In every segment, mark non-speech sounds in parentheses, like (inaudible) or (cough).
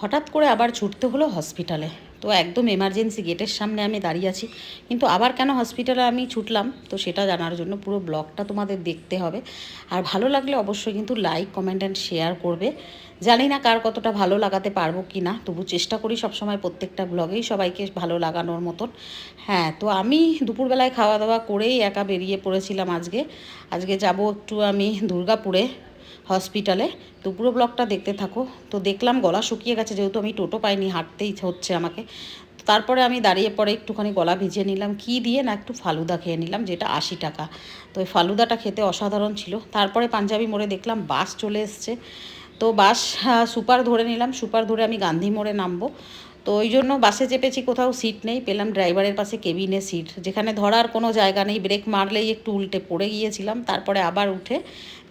হঠাৎ করে আবার ছুটতে হলো হসপিটালে তো একদম এমার্জেন্সি গেটের সামনে আমি দাঁড়িয়ে আছি। কিন্তু আবার কেন হসপিটালে আমি ছুটলাম, তো সেটা জানার জন্য পুরো ব্লগটা তোমাদের দেখতে হবে। আর ভালো লাগলে অবশ্যই কিন্তু লাইক কমেন্ট অ্যান্ড শেয়ার করবে। জানি না কার কতটা ভালো লাগাতে পারব কি না, তবু চেষ্টা করি সবসময় প্রত্যেকটা ব্লগেই সবাইকে ভালো লাগানোর মতন। হ্যাঁ তো আমি দুপুরবেলায় খাওয়া দাওয়া করেই একা বেরিয়ে পড়েছিলাম আজকে। আজকে যাব একটু আমি দুর্গাপুরে। হসপিটালে। তো পুরো ব্লগটা দেখতে থাকো। তো দেখলাম গলা শুকিয়ে গেছে যেহেতু আমি টোটো পাইনি হাঁটতেই হচ্ছে আমাকে। তারপরে আমি দাঁড়িয়ে পরে একটুখানি গলা ভিজিয়ে নিলাম। কি দিয়ে না একটু ফালুদা খেয়ে নিলাম যেটা আশি টাকা। তো ওই ফালুদাটা খেতে অসাধারণ ছিল। তারপরে পাঞ্জাবি মোড়ে দেখলাম বাস চলে এসছে। তো বাস আহ, সুপার ধরে নিলাম। সুপার ধরে আমি গান্ধী মোড়ে নামবো। তো ওই জন্য বাসে চেপেছি, কোথাও সিট নেই, পেলাম ড্রাইভারের পাশে কেবিনে সিট যেখানে ধরার কোনো জায়গা নেই ব্রেক মারলেই একটু উল্টে পড়ে গিয়েছিলাম, তারপরে আবার উঠে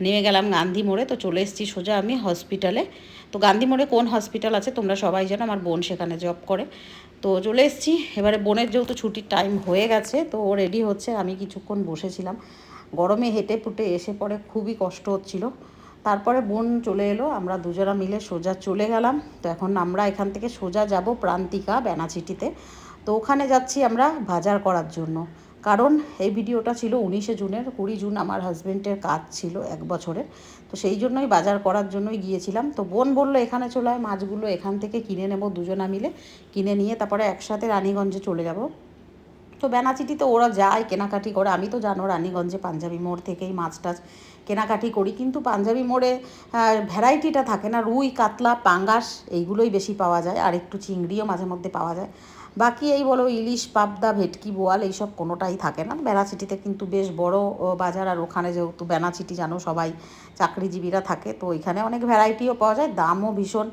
নেমে গেলাম গান্ধী মোড়ে, তো চলে এসেছি সোজা আমি হসপিটালে তো গান্ধী মোড়ে কোন হসপিটাল আছে তোমরা সবাই জানো, আমার বোন সেখানে জব করে। তো চলে এসেছি, এবারে বোনের যেহেতু ছুটির টাইম হয়ে গেছে, তো ও রেডি হচ্ছে, আমি কিছুক্ষণ বসেছিলাম। গরমে হেঁটে ফুটে এসে পরে খুবই কষ্ট হচ্ছিল। তারপরে বোন চলে এলো, আমরা দুজনা মিলে সোজা চলে গেলাম। তো এখন আমরা এখান থেকে সোজা যাব প্রান্তিকা বেনাচিটিতে। তো ওখানে যাচ্ছি আমরা বাজার করার জন্য। কারণ এই ভিডিওটা ছিল উনিশে জুনের, কুড়ি জুন আমার হাজব্যান্ডের কাজ ছিল এক বছরের। তো সেই জন্যই বাজার করার জন্যই গিয়েছিলাম। তো বোন বলল, এখানে চলে হয় মাছগুলো এখান থেকে কিনে নেব দুজনা মিলে। কিনে নিয়ে তারপরে একসাথে রানীগঞ্জে চলে যাব। তো বেনাচিটিতে ওরা যায়, কেনাকাটি করে। আমি তো জানো, রানীগঞ্জে পাঞ্জাবি মোড় থেকেই মাছ টাছ কেনাকাটি করি, কিন্তু পাঞ্জাবি মোড়ে ভ্যারাইটিটা থাকে না, রুই, কাতলা, পাঙ্গাস, এইগুলোই বেশি পাওয়া যায়, আর একটু চিংড়িও মাঝে মধ্যে পাওয়া যায়। বাকি এই বলো ইলিশ, পাবদা, ভেটকি, বোয়াল, এইসব কোনোটাই থাকে না। বেনাচিটিতে কিন্তু বেশ বড় বাজার, আর ওখানে যেহেতু বেনাচিটি জানো, সবাই চাকরিজীবীরা থাকে, তো ওইখানে অনেক ভ্যারাইটিও পাওয়া যায়, দামও ভীষণ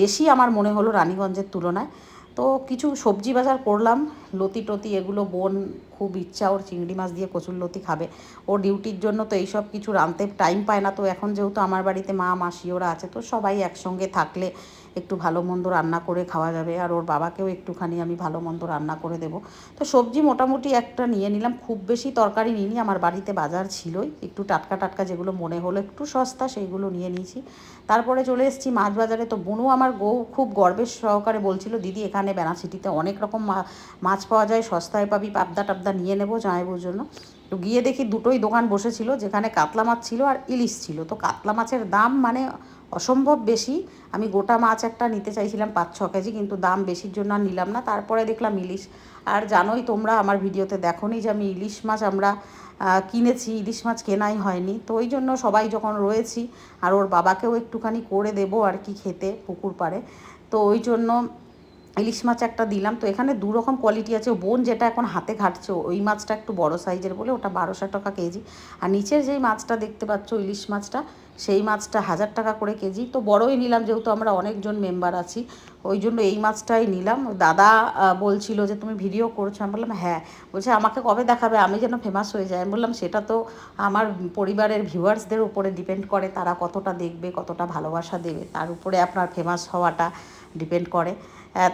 বেশি আমার মনে হলো রানীগঞ্জের তুলনায়। তো কিছু সবজি বাজার করলাম লতি টতি এগুলো বোন খুব ইচ্ছা, ওর চিংড়ি মাছ দিয়ে কচুর লতি খাবে। ও ডিউটির জন্য তো এইসব কিছু রাঁধতে টাইম পায় না। তো এখন যেহেতু আমার বাড়িতে মা, মাসি ওরা আছে, তো সবাই একসঙ্গে থাকলে একটু ভালো মন্দ রান্না করে খাওয়া যাবে। আর ওর বাবাকেও একটুখানি আমি ভালো মন্দ রান্না করে দেবো। তো সবজি মোটামুটি একটা নিয়ে নিলাম। খুব বেশি তরকারি নিইনি, আমার বাড়িতে বাজার ছিলই। একটু টাটকা টাটকা যেগুলো মনে হলো, একটু সস্তা সেইগুলো নিয়ে নিয়েছি। তারপরে চলে এসেছি মাছ বাজারে। তো বনু আমার গৌ খুব গর্বের সহকারে বলছিল, দিদি, এখানে বেনাচিটিতে অনেক রকম মা- মাছ পাওয়া যায়, সস্তায় পাবি, পাবদা টাবদা নিয়ে নেব জামাইবুর জন্য। তো গিয়ে দেখি দুটোই দোকান বসেছিল, যেখানে কাতলা মাছ ছিল আর ইলিশ ছিল। তো কাতলা মাছের দাম মানে অসম্ভব বেশি। আমি গোটা মাছ একটা নিতে চাইছিলাম পাঁচ, ছ কেজি, কিন্তু দাম বেশির জন্য আর নিলাম না। তারপরে দেখলাম ইলিশ। আর জানোই তোমরা, আমার ভিডিওতে দেখোনি যে আমি ইলিশ মাছ আমরা কিনেছি, ইলিশ মাছ কেনাই হয়নি। তো ওই জন্য সবাই যখন রয়েছি, আর ওর বাবাকেও একটুখানি করে দেবো আর কি খেতে, পুকুর পাড়ে। তো ওই জন্য ইলিশ মাছ একটা দিলাম, তো এখানে দু রকম কোয়ালিটি আছে। বোন যেটা এখন হাতে ঘাটছে, ওই মাছটা একটু বড় সাইজের বলে, ওটা বারোশো টাকা কেজি। আর নিচের যেই মাছটা দেখতে পাচ্ছ, ইলিশ মাছটা, সেই মাছটা হাজার টাকা করে কেজি। তো বড়ই নিলাম, যেহেতু আমরা অনেকজন মেম্বার আছি, ওই জন্য এই মাছটাই নিলাম। দাদা বলছিল যে, তুমি ভিডিও করছ? আমি বললাম হ্যাঁ। বলছে, আমাকে কবে দেখাবে? আমি যেন ফেমাস হয়ে যাই। আমি বললাম, সেটা তো আমার পরিবারের ভিউয়ার্সদের উপরে ডিপেন্ড করে। তারা কতটা দেখবে, কতটা ভালোবাসা দেবে, তার উপরে আপনার ফেমাস হওয়াটা ডিপেন্ড করে।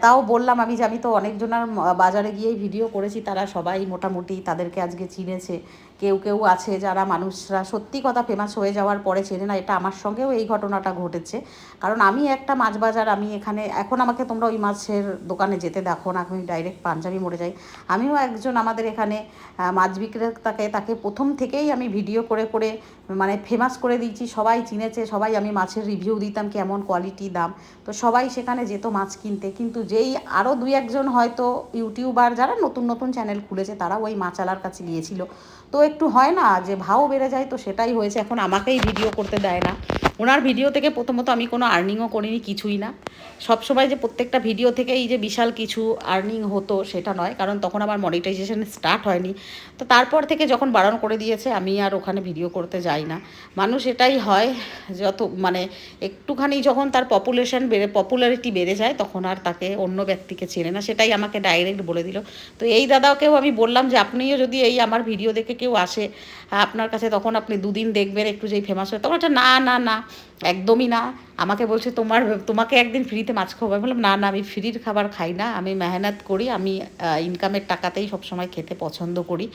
তাও বললাম আমি যে আমি তো অনেকজনের বাজারে গিয়েই ভিডিও করেছি, তারা সবাই মোটামুটি তাদেরকে আজকে চিনেছে। কেউ কেউ আছে যারা মানুষরা সত্যি কথা ফেমাস হয়ে যাওয়ার পরে চেনে না, এটা আমার সঙ্গেও এই ঘটনাটা ঘটেছে। কারণ আমি একটা মাছ বাজার আমি এখানে, এখন আমাকে তোমরা ওই মাছের দোকানে যেতে দেখো না, আমি ডাইরেক্ট পাঞ্জাবি মরে যাই। আমিও একজন আমাদের এখানে মাছ বিক্রেতাকে তাকে প্রথম থেকেই আমি ভিডিও করে করে মানে ফেমাস করে দিয়েছি, সবাই চিনেছে, সবাই আমি মাছের রিভিউ দিতাম কেমন কোয়ালিটি দাম। তো সবাই সেখানে যেত মাছ কিনতে, কিন্তু যেই আরও দুই একজন হয়তো ইউটিউবার যারা নতুন নতুন চ্যানেল খুলেছে তারা ওই মাচালার কাছে গিয়েছিল। তো একটু হয় না যে ভাও বেড়ে যায়, তো সেটাই হয়েছে। এখন আমাকেই ভিডিও করতে দেয় না। ওনার ভিডিও থেকে প্রথমত আমি কোনো আর্নিংও করিনি, কিছুই না। সবসময় যে প্রত্যেকটা ভিডিও থেকেই যে বিশাল কিছু আর্নিং হতো, সেটা নয়, কারণ তখন আমার মনিটাইজেশন স্টার্ট হয়নি। তো তারপর থেকে যখন বারণ করে দিয়েছে, আমি আর ওখানে ভিডিও করতে যাই না। মানুষ এটাই হয়, যত মানে একটুখানি যখন তার পপুলেশন বেড়ে পপুলারিটি বেড়ে যায়, তখন আর তাকে অন্য ব্যক্তিকে চেনে না। সেটাই আমাকে ডাইরেক্ট বলে দিল। তো এই দাদাকেও আমি বললাম যে, আপনিও যদি এই আমার ভিডিও দেখে কেউ আসে, আপনার কাছে তখন আপনি দুদিন দেখবেন, একটু যেই ফেমাস হয়। তখন একটা না না না। একদমই না। আমাকে বলছে, তোমার, তোমাকে একদিন ফ্রিতে মাছ খাব বললাম, না না, আমি ফ্রির খাবার খাই না। আমি মেহনত করি, আমি ইনকামের টাকাতেই সবসময় খেতে পছন্দ করি।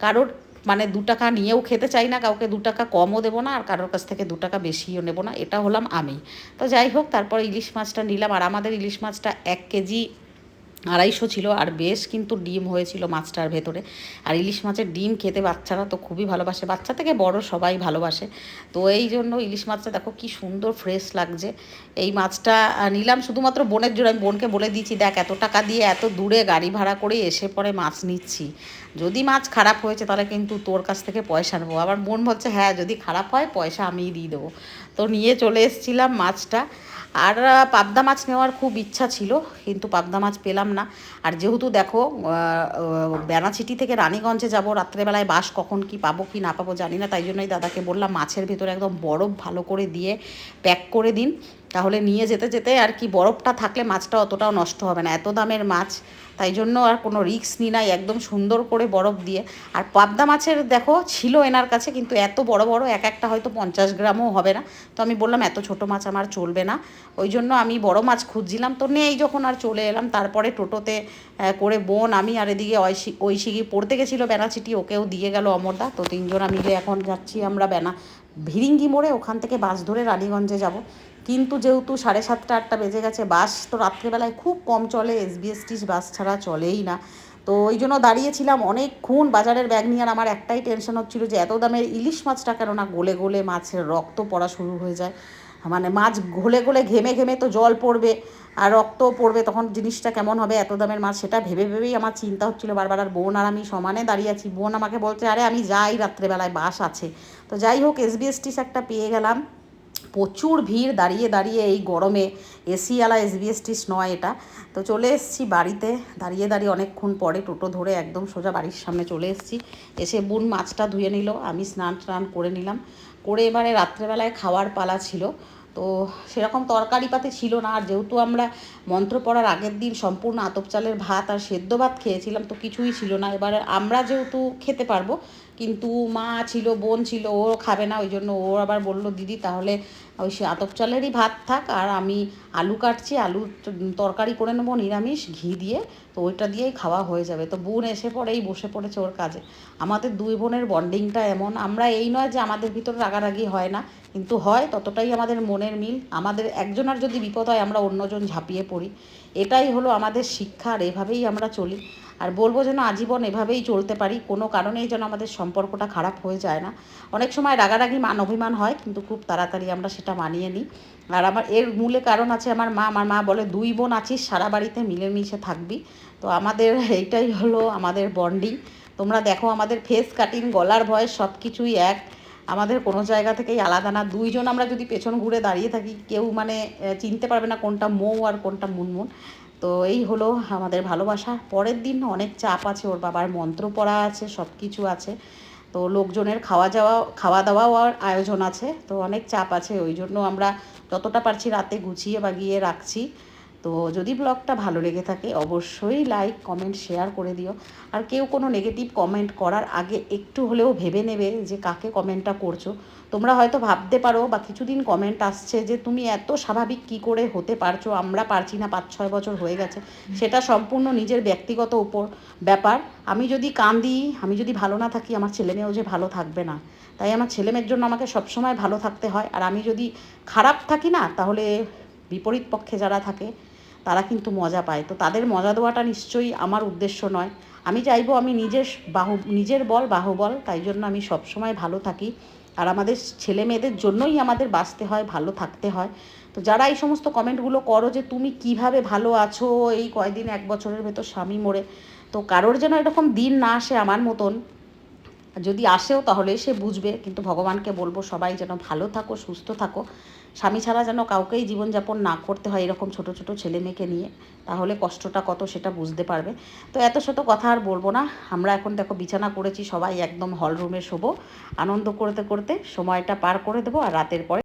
কারোর মানে দু টাকা নিয়েও খেতে চাই না, কাউকে দু টাকা কমও দেবো না, আর কারোর কাছ থেকে দু টাকা বেশিও নেব না। এটা হলাম আমি। তো যাই হোক, তারপর ইলিশ মাছটা নিলাম। আর আমাদের ইলিশ মাছটা এক কেজি আড়াইশো ছিল আর বেশ কিন্তু ডিম হয়েছিল মাছটার ভেতরে। আর ইলিশ মাছের ডিম খেতে বাচ্চারা তো খুবই ভালোবাসে। বাচ্চা থেকে বড় সবাই ভালোবাসে। তো এই জন্য ইলিশ মাছটা দেখো কি সুন্দর ফ্রেশ লাগছে। এই মাছটা নিলাম শুধুমাত্র বোনের জন্য আমি বোনকে বলে দিয়েছি, দেখ, এত টাকা দিয়ে এত দূরে গাড়ি ভাড়া করে এসে পরে মাছ নিচ্ছি। যদি মাছ খারাপ হয়েছে তাহলে কিন্তু তোর কাছ থেকে পয়সা নেব। আবার বোন বলছে হ্যাঁ যদি খারাপ হয় পয়সা আমিই দিয়ে দেবো। তো নিয়ে চলে এসেছিলাম মাছটা। আর পাবদা মাছ নেওয়ার খুব ইচ্ছা ছিল কিন্তু পাবদা মাছ পেলাম না। আর যেহেতু দেখো বেনাচিটি থেকে রানীগঞ্জে যাব, রাত্রেবেলায় বাস কখন কি পাবো, কি না পাবো জানি না, তাই জন্যই দাদাকে বললাম মাছের ভেতরে একদম বরফ ভালো করে দিয়ে প্যাক করে দিন। তাহলে নিয়ে যেতে যেতে আর কি বরফটা থাকলে মাছটা অতটাও নষ্ট হবে না। এত দামের মাছ, তাই জন্য আর কোনো রিস্ক নি নাই একদম সুন্দর করে বরফ দিয়ে। আর পাবদা মাছের দেখো, ছিল এনার কাছে, কিন্তু এত বড় বড়, এক একটা হয়তো পঞ্চাশ গ্রামও হবে না। তো আমি বললাম, এত ছোট মাছ আমার চলবে না। ওই জন্য আমি বড় মাছ খুঁজছিলাম, তো নেই যখন আর চলে এলাম। তারপরে টোটোতে করে বোন, আমি আর এদিকে ঐশী, ঐশিকি পড়তে গেছিল বেনাচিটি ওকেও দিয়ে গেল অমরদা। তো তিনজনা মিলে এখন যাচ্ছি আমরা বেনা। ভিরিঙ্গি মোড়ে ওখান থেকে বাস ধরে রানীগঞ্জে যাব। কিন্তু যেহেতু সাড়ে সাতটা, আটটা বেজে গেছে, বাস তো রাত্রেবেলায় খুব কম চলে এসবিএসটি বাস ছাড়া চলেই না। তো ওই জন্য দাঁড়িয়েছিলাম অনেকক্ষণ বাজারের ব্যাগ নিয়ে, আর আমার একটাই টেনশন হচ্ছিল যে এত দামের ইলিশ মাছটা কেন না গলে গলে মাছের রক্ত পড়া শুরু হয়ে যায়। মানে মাছ ঘোলে ঘোলে ঘেমে ঘেমে তো জল পড়বে। আর রক্ত পড়বে তখন জিনিসটা কেমন হবে, এত দামের মাছ সেটা ভেবে ভেবেই আমার চিন্তা হচ্ছিল বারবার। আর বোন আর আমি সমানে দাঁড়িয়ে আছি। বোন আমাকে বলছে, আরে, আমি যাই রাত্রেবেলায়, বাস আছে। তো যাই হোক এসবিএসটিস একটা পেয়ে গেলাম। প্রচুর ভিড় দাঁড়িয়ে দাঁড়িয়ে এই গরমে। এসিওয়ালা এসবিএসটিস নয় এটা। তো চলে এসেছি বাড়িতে। দাঁড়িয়ে দাঁড়িয়ে অনেকক্ষণ পরে টোটো ধরে একদম সোজা বাড়ির সামনে চলে এসেছি। এসে বোন মাছটা ধুয়ে নিল। আমি স্নান টান করে নিলাম। করে এবারে রাত্রেবেলায় খাওয়ার পালা ছিল। তো সেরকম তরকারি পাতে ছিল না। আর যেহেতু আমরা মন্ত্র পড়ার আগের দিন সম্পূর্ণ আতপ চালের ভাত আর সেদ্ধ ভাত খেয়েছিলাম, তো কিছুই ছিল না। এবার আমরা যেহেতু খেতে পারব, কিন্তু মা ছিল, বোন ছিল, ও খাবে না, ওই জন্য ও আবার বলল, দিদি, তাহলে ওই সে আতপ চালেরই ভাত থাক, আর আমি আলু কাটছি, আলু তরকারি করে নেব, নিরামিষ, ঘি দিয়ে, তো ওইটা দিয়েই খাওয়া হয়ে যাবে। তো বোন এসে পরেই বসে পড়েছে ওর কাজে। আমাদের দুই বোনের বন্ডিংটা এমন, আমরা এই নয় যে আমাদের ভিতরে রাগারাগি হয় না, কিন্তু হয় ততটাই আমাদের মনের মিল। আমাদের একজনের যদি বিপদ হয়, আমরা অন্যজন ঝাঁপিয়ে পড়ি। এটাই হলো আমাদের শিক্ষা, আর এভাবেই আমরা চলি। আর বলব যেন আজীবন এভাবেই চলতে পারি। কোনো কারণেই যেন আমাদের সম্পর্কটা খারাপ হয়ে যায় না। অনেক সময় রাগারাগি মান অভিমান হয়, কিন্তু খুব তাড়াতাড়ি আমরা সেটা মানিয়ে নিই। আর আমার এর মূলে কারণ আছে আমার মা। আমার মা বলে, দুই বোন আছিস, সারা বাড়িতে মিলেমিশে থাকবি। তো আমাদের (laughs) এইটাই হলো আমাদের বন্ডিং। তোমরা দেখো আমাদের ফেস কাটিং গলার ভয়েস সব কিছুই এক। আমাদের কোনো জায়গা থেকেই আলাদা না। দুইজন আমরা যদি পেছন ঘুরে দাঁড়িয়ে থাকি, কেউ মানে চিনতে পারবে না কোনটা মৌ আর কোনটা মুনমুন। তো এই হলো আমাদের ভালোবাসা। পরের দিন অনেক চাপ আছে, ওর বাবার মন্ত্র পড়া আছে সব কিছু আছে। তো লোকজনের খাওয়া যাওয়া, খাওয়া দাওয়াও আয়োজন আছে। তো অনেক চাপ আছে, ওই জন্য আমরা যতটা পারছি রাতে গুছিয়ে বাগিয়ে রাখছি। তো যদি ব্লগটা ভালো লেগে থাকে, অবশ্যই লাইক কমেন্ট শেয়ার করে দিও। আর কেউ কোনো নেগেটিভ কমেন্ট করার আগে একটু হলেও ভেবে নেবে যে কাকে কমেন্টটা করছ। তোমরা হয়তো ভাবতে পারো বা কিছুদিন কমেন্ট আসছে যে তুমি এত স্বাভাবিক কি করে হতে পারছ, আমরা পারছি না, পাঁচ, ছয় বছর হয়ে গেছে। সেটা সম্পূর্ণ নিজের ব্যক্তিগত উপর ব্যাপার। আমি যদি কান্দি, আমি যদি ভালো না থাকি, আমার ছেলে মেয়েও যে ভালো থাকবে না। তাই আমার ছেলে মেয়ের জন্য আমাকে সবসময় ভালো থাকতে হয়। আর আমি যদি খারাপ থাকি না, তাহলে বিপরীত পক্ষে যারা থাকে তারা কিন্তু মজা পায়। তো তাদের মজা দেওয়াটা নিশ্চয়ই আমার উদ্দেশ্য নয়। আমি চাইব আমি নিজের বাহু, নিজের বল বাহুবল, তাই জন্য আমি সবসময় ভালো থাকি। আর আমাদের ছেলে মেয়েদের জন্যই আমাদের বাঁচতে হয়, ভালো থাকতে হয়। তো যারা এই সমস্ত কমেন্টগুলো করো যে, তুমি কীভাবে ভালো আছো? এই কয়দিন, এক বছরের ভেতর স্বামী মরে। তো কারোর যেন এরকম দিন না আসে আমার মতন। যদি আসেও তাহলে সে বুঝবে, কিন্তু ভগবানকে বলব সবাই যেন ভালো থাকো, সুস্থ থাকো। স্বামী ছাড়া যেন কাউকেই জীবনযাপন না করতে হয় এরকম ছোট ছোট ছেলে মেয়েকে নিয়ে, তাহলে কষ্টটা কত সেটা বুঝতে পারবে। তো এত শত কথা আর বলব না। আমরা এখন দেখো বিছানা করেছি, সবাই একদম হল রুমে শোবো। আনন্দ করতে করতে সময়টা পার করে দেবো আর রাতের পরে